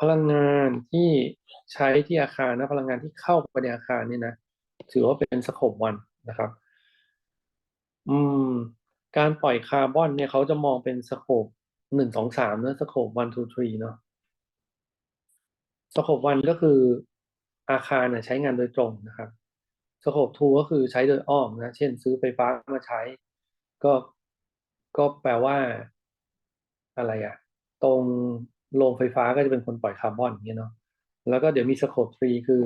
พลังงานที่ใช้ที่อาคารนะพลังงานที่เข้าไปในอาคารนี่นะถือว่าเป็นสโคปวันนะครับ อืม การปล่อยคาร์บอนเนี่ยเขาจะมองเป็นสโคปหนึ่งสองสามนะสโคปวันทูทรีเนาะสโคปวันก็คืออาคารเนี่ยใช้งานโดยตรงนะครับสโคปทูก็คือใช้โดยอ้อมนะเช่น ซื้อไฟฟ้ามาใช้ ก็ก็แปลว่า อะไรอะตรง โรงไฟฟ้าก็จะเป็นคนปล่อยคาร์บอนอย่างเงี้ยเนาะแล้วก็เดี๋ยวมีสโคปทรีคือ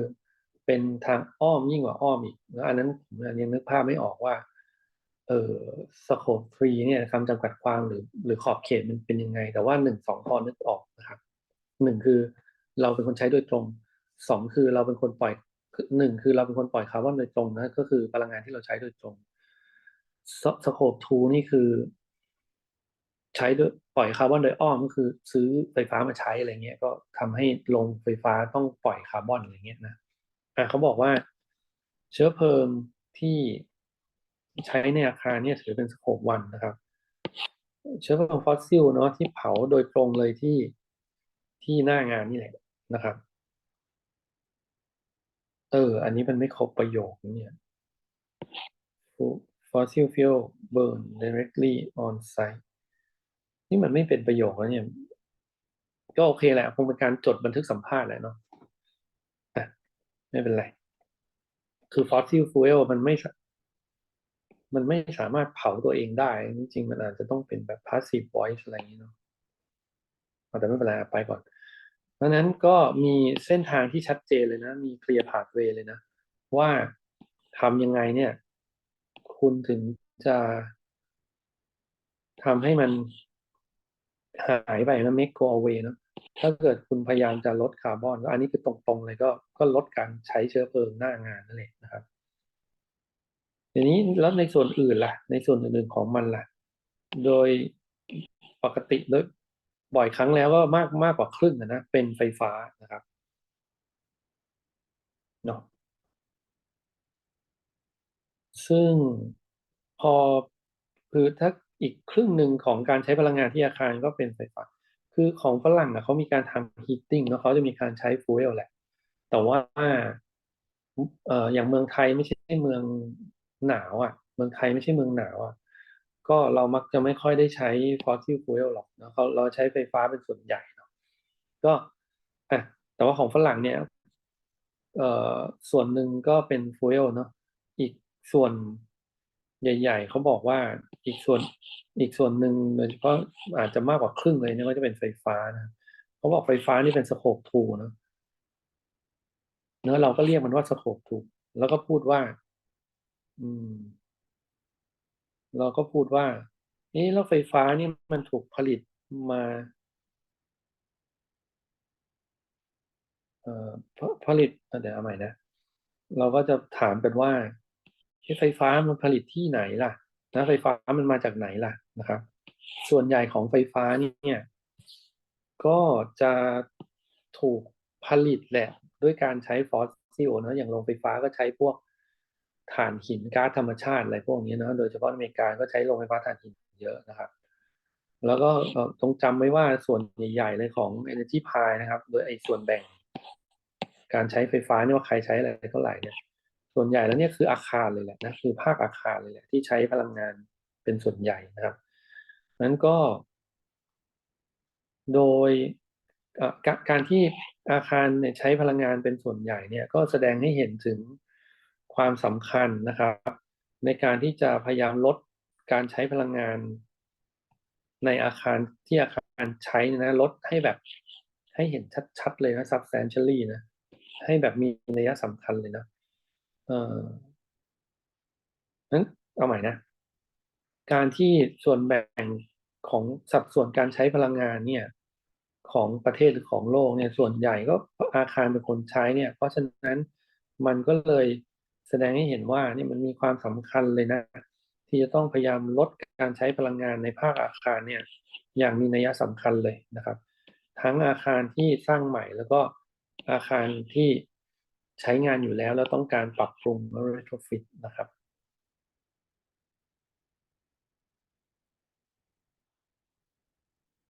เป็นทางอ้อมยิ่งกว่าอ้อมอีกแล้วอันนั้นผมยังนึกภาพไม่ออกว่าเออสโคปทรีเนี่ยคำจำกัดความหรือหรือขอบเขตมันเป็นยังไง แต่ว่าหนึ่งสองพอนึกออกนะครับหนึ่งคือเราเป็นคนใช้โดยตรงสองคือเราเป็นคนปล่อยหนึ่งคือเราเป็นคนปล่อยคาร์บอนโดยตรงนะก็คือพลังงานที่เราใช้โดยตรงสโคปทูนี่คือ ใช้โดยปล่อยคาร์บอนโดยอ้อมก็คือ ซื้อไฟฟ้ามาใช้อะไรเงี้ยก็ทำให้โรงไฟฟ้าต้องปล่อยคาร์บอนอะไรเงี้ยนะอะเขาบอกว่าเชื้อเพลิงที่ใช้ในอาคารเนี่ยถือเป็นสโคปวันนะครับ เชื้อเพลิงฟอสซิลเนาะที่เผาโดยตรงเลยที่ที่หน้างานนี่แหละนะครับ เออ อันนี้มันไม่ครบประโยคเนี่ย fossil fuel burn directly on site นี่มันไม่เป็นประโยคแล้วเนี่ย ก็โอเคแหละคงเป็นการจดบันทึกสัมภาษณ์แหละเนาะอ่ไม่เป็นไร คือ fossil fuel มันไม่มันไม่สามารถเผาตัวเองได้ จริงๆ มันอาจจะต้องเป็นแบบ passive voice อะไรอย่างนี้เนาะแต่ไม่เป็นไรไปก่อน เพราะนั้นก็มีเส้นทางที่ชัดเจนเลยนะ มี clear pathway เลยนะ ว่าทำยังไงเนี่ย คุณถึงจะทำให้มัน หายไปนะ make go away นะถ้าเกิดคุณพยายามจะลดคาร์บอนก็อันนี้คือตรงๆเลยก็ก็ลดการใช้เชื้อเพลิงหน้างานนั่นเองนะครับทีนี้แล้วในส่วนอื่นล่ะ ในส่วนอื่นๆของมันล่ะ โดยปกติโดยบ่อยครั้งแล้วก็มากมากกว่าครึ่งนะเป็นไฟฟ้านะครับเนาะซึ่งพอคือถ้า อีกครึ่งหนึ่งของการใช้พลังงานที่อาคารก็เป็นไฟฟ้า คือของฝรั่งนะเขามีการทำฮีตติ้งแล้วเขาจะมีการใช้ฟูเอลแหละ แต่ว่าเอ่ออย่างเมืองไทยไม่ใช่เมืองหนาวอะ เมืองไทยไม่ใช่เมืองหนาวอะ ก็เรามักจะไม่ค่อยได้ใช้ฟอสซิลฟูเอลหรอกนะเขาเราใช้ไฟฟ้าเป็นส่วนใหญ่เนาะ ก็อะแต่ว่าของฝรั่งเนี่ยเอ่อส่วนหนึ่งก็เป็นฟูเอลเนาะ อีกส่วน ใหญ่ ๆเขาบอกว่าอีกส่วนอีกส่วนหนึ่งโดยเฉพาะอาจจะมากกว่าครึ่งเลยเนี่ยก็จะเป็นไฟฟ้านะเขาบอกไฟฟ้านี่เป็นสโคปทูนะเนื้อเราก็เรียกมันว่าสโคปทูแล้วก็พูดว่า อืม เราก็พูดว่าเอ๊ะแล้วไฟฟ้านี่มันถูกผลิตมาเอ่อผลิตเดี๋ยวเอาใหม่นะ เราก็จะถามกันว่า ไฟฟ้ามันผลิตที่ไหนล่ะนะไฟฟ้ามันมาจากไหนล่ะนะครับ ส่วนใหญ่ของไฟฟ้าเนี่ย ก็จะถูกผลิตแหละ ด้วยการใช้ฟอสซิลนะอย่างโรงไฟฟ้าก็ใช้พวกถ่านหินก๊าซธรรมชาติอะไรพวกนี้นะโดยเฉพาะอเมริกาก็ใช้โรงไฟฟ้าถ่านหินเยอะนะครับ แล้วก็ต้องจำไว้ว่าส่วนใหญ่ๆเลยของ Energy Pie นะครับ โดยไอ้ส่วนแบ่ง การใช้ไฟฟ้านี่ว่าใครใช้อะไรเท่าไหร่เนี่ย ส่วนใหญ่แล้วเนี่ยคืออาคารเลยแหละนะคือภาคอาคารเลยแหละที่ใช้พลังงานเป็นส่วนใหญ่นะครับนั้นก็ โดยการที่อาคารเนี่ยใช้พลังงานเป็นส่วนใหญ่เนี่ยก็แสดงให้เห็นถึงความสำคัญนะครับ ในการที่จะพยายามลดการใช้พลังงานในอาคารที่อาคารใช้นะลดให้แบบให้เห็นชัดๆเลยนะ substantially นะ ให้แบบมีนัยสำคัญเลยนะ เออนั้นเอาใหม่นะ การที่ส่วนแบ่งของสัดส่วนการใช้พลังงานเนี่ย ของประเทศหรือของโลกเนี่ยส่วนใหญ่ก็อาคารเป็นคนใช้เนี่ย เพราะฉะนั้นมันก็เลยแสดงให้เห็นว่านี่มันมีความสำคัญเลยนะ ที่จะต้องพยายามลดการใช้พลังงานในภาคอาคารเนี่ย อย่างมีนัยสำคัญเลยนะครับ ทั้งอาคารที่สร้างใหม่แล้วก็อาคารที่ ใช้งานอยู่แล้ว แล้วต้องการปรับปรุง retrofit นะครับ